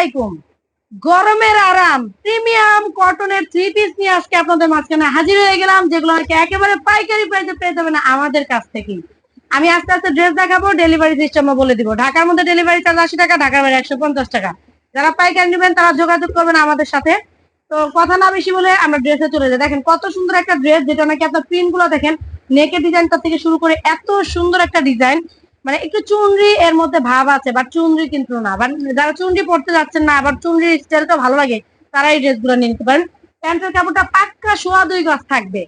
আলাইকুম। গরমের আরাম। প্রিমিয়াম কটনের থ্রি পিস নিয়ে আজকে আপনাদের মাঝখানে হাজির হয়ে গেলাম, যেগুলো নাকি একেবারে পাইকারি প্রাইসে পেয়ে যাবেন আমাদের কাছ থেকে আমি আস্তে আস্তে ড্রেস দেখাবো ডেলিভারি সিস্টেমও বলে দিব। ঢাকার মধ্যে ডেলিভারি চার্জ আশি টাকা, ঢাকার বাইরে একশো পঞ্চাশ টাকা। যারা পাইকারি নেবেন, তারা যোগাযোগ করবেন আমাদের সাথে। তো কথা না বেশি বলে আমরা ড্রেসে চলে যাই। দেখেন কত সুন্দর একটা ড্রেস যেটা নাকি আপনার প্রিন্টগুলো দেখেন নেকের ডিজাইনটা থেকে শুরু করে এত সুন্দর একটা ডিজাইন মানে একটু চুনরি এর মধ্যে ভাব আছে বাট চুনরি কিন্তু না। বাট যারা চুনরি পড়তে যাচ্ছেন না আবার চুনরির স্টাইলটা ভালো লাগে তারা এই ড্রেসগুলো নিয়ে নিতে পারেন। প্যান্টের কাপড়টা পাক্কা সোয়া দুই গজ থাকবে।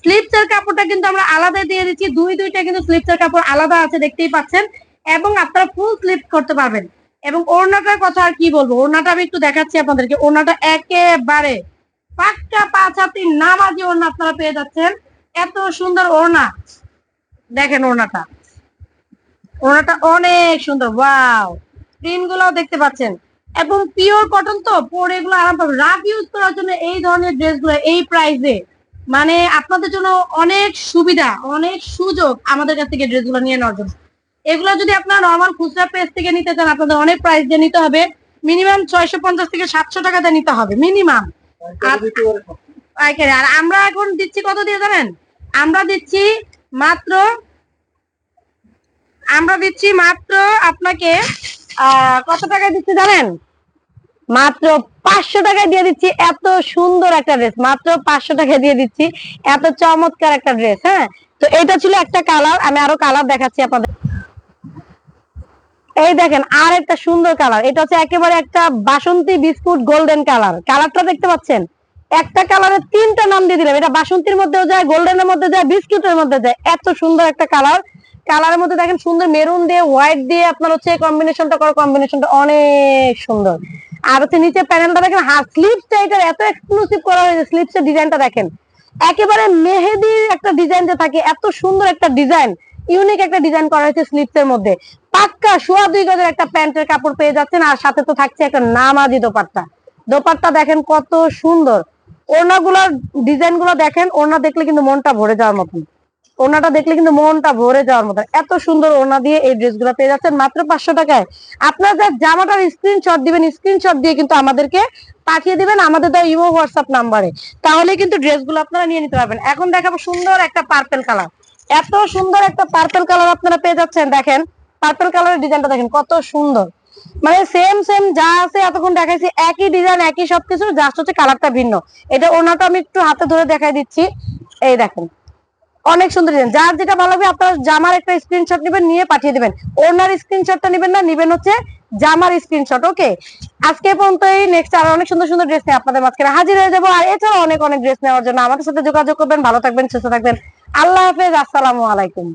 স্লিপস এর কাপড়টা কিন্তু আমরা আলাদা দিয়ে দিচ্ছি, দুই দুইটা কিন্তু স্লিপস এর কাপড় আলাদা আছে, দেখতেই পাচ্ছেন। এবং আপনারা ফুল স্লিপ করতে পারবেন। এবং ওড়নাটার কথা আর কি বলব? ওড়নাটা আমি একটু দেখাচ্ছি আপনাদেরকে। ওড়নাটা একেবারে পাক্কা পাঁচ হাতি নামাজি ওড়না আপনারা পেয়ে যাচ্ছেন। এত সুন্দর ওড়না। দেখেন ওড়নাটা। ওড়নাটা অনেক সুন্দর ওয়াও। প্রিন্ট গুলাও দেখতে পাচ্ছেন। এবং পিওর কটন তো পরে এগুলো আরাম পাবে রাফ ইউজ করার জন্য এই ধরনের ড্রেসগুলো এই প্রাইসে মানে আপনাদের জন্য অনেক সুবিধা অনেক সুযোগ আমাদের কাছ থেকে ড্রেসগুলো নিয়ে নেওয়ার জন্য। এগুলো যদি আপনারা নর্মাল খুচরা পেজ থেকে নিতে চান আপনাদের অনেক প্রাইস দিয়ে নিতে হবে। মিনিমাম ছয়শো পঞ্চাশ থেকে সাতশো টাকা দিয়ে নিতে হবে মিনিমাম আর আমরা এখন দিচ্ছি কত দিয়ে জানেন? আমরা দিচ্ছি মাত্র আমরা দিচ্ছি মাত্র আপনাকে কত টাকা দিচ্ছি জানেন? মাত্র পাঁচশো টাকায় দিয়ে দিচ্ছি এত সুন্দর একটা ড্রেস। মাত্র পাঁচশো টাকা দিয়ে দিচ্ছি এত চমৎকার একটা ড্রেস হ্যাঁ? তো এটা ছিল একটা কালার, আমি আরও কালার দেখাচ্ছি আপনাদের। এই দেখেন আর একটা সুন্দর কালার। এটা হচ্ছে একেবারে একটা বাসন্তী বিস্কুট গোল্ডেন কালার। কালারটা দেখতে পাচ্ছেন? একটা কালারের তিনটা নাম দিয়ে দিলাম। এটা বাসন্তীর মধ্যেও যায়, গোল্ডেনের মধ্যে যায়, বিস্কুটের মধ্যে যায়। এত সুন্দর একটা কালার। কালারের মধ্যে দেখেন সুন্দর মেরুন দিয়ে হোয়াইট দিয়ে আপনার হচ্ছে কম্বিনেশনটা করা কম্বিনেশনটা অনেক সুন্দর। আর হচ্ছে নিচে প্যানেলটা দেখেন হাফ স্লিপসটা এটা এত এক্সক্লুসিভ করা হয়েছে স্লিপসের ডিজাইনটা দেখেন। একেবারে মেহেদির একটা ডিজাইন যে থাকে, এত সুন্দর একটা ডিজাইন ইউনিক একটা ডিজাইন করা হয়েছে স্লিপসের মধ্যে। পাক্কা সোয়া দুই গজের একটা প্যান্টের কাপড় পেয়ে যাচ্ছেন, আর সাথে তো থাকছে একটা নামাজি দোপাট্টা। দোপাট্টা দেখেন কত সুন্দর। ওড়নাগুলোর ডিজাইনগুলো দেখেন, ওড়না দেখলে কিন্তু মনটা ভরে যাওয়ার মতন। ওড়নাটা দেখলে কিন্তু মনটা ভরে যাওয়ার মতো। এত সুন্দর ওড়না দিয়ে এই ড্রেসগুলো পেয়ে যাচ্ছেন মাত্র পাঁচশো টাকায়। আপনারা যা জামাটার স্ক্রিনশট দিবেন স্ক্রিনশট দিয়ে কিন্তু আমাদেরকে পাঠিয়ে দিবেন আমাদের দেওয়া ইমো, হোয়াটসঅ্যাপ নাম্বারে। তাহলে কিন্তু ড্রেসগুলো আপনারা নিয়ে নিতে পারবেন। এখন দেখাবো সুন্দর একটা পার্পেল কালার এত সুন্দর একটা পার্পেল কালার আপনারা পেয়ে যাচ্ছেন, দেখেন। পার্পেল কালারের ডিজাইনটা দেখেন, কত সুন্দর। মানে সেম সেম যা আছে এতক্ষণ দেখাইছি, একই ডিজাইন একই সবকিছু জাস্ট হচ্ছে কালারটা ভিন্ন। এটা ওনাটা আমি একটু হাতে ধরে দেখাই দিচ্ছি। এই দেখেন। অনেক সুন্দর ডিজাইন যার যেটা ভালো হবে আপনারা জামার একটা স্ক্রিনশট নেবেন, নিয়ে পাঠিয়ে দেবেন। ওনার স্ক্রিনশটটা নেবেন না, নেবেন হচ্ছে জামার স্ক্রিনশট ওকে আজকে পর্যন্ত এই নেক্সট আর অনেক সুন্দর সুন্দর ড্রেস নিয়ে আপনাদের মাঝখানে হাজির হয়ে যাব। আর এছাড়া অনেক অনেক ড্রেস নেওয়ার জন্য আমাদের সাথে যোগাযোগ করবেন। ভালো থাকবেন, সুস্থ থাকবেন। আল্লাহ হাফেজ, আসসালামু আলাইকুম।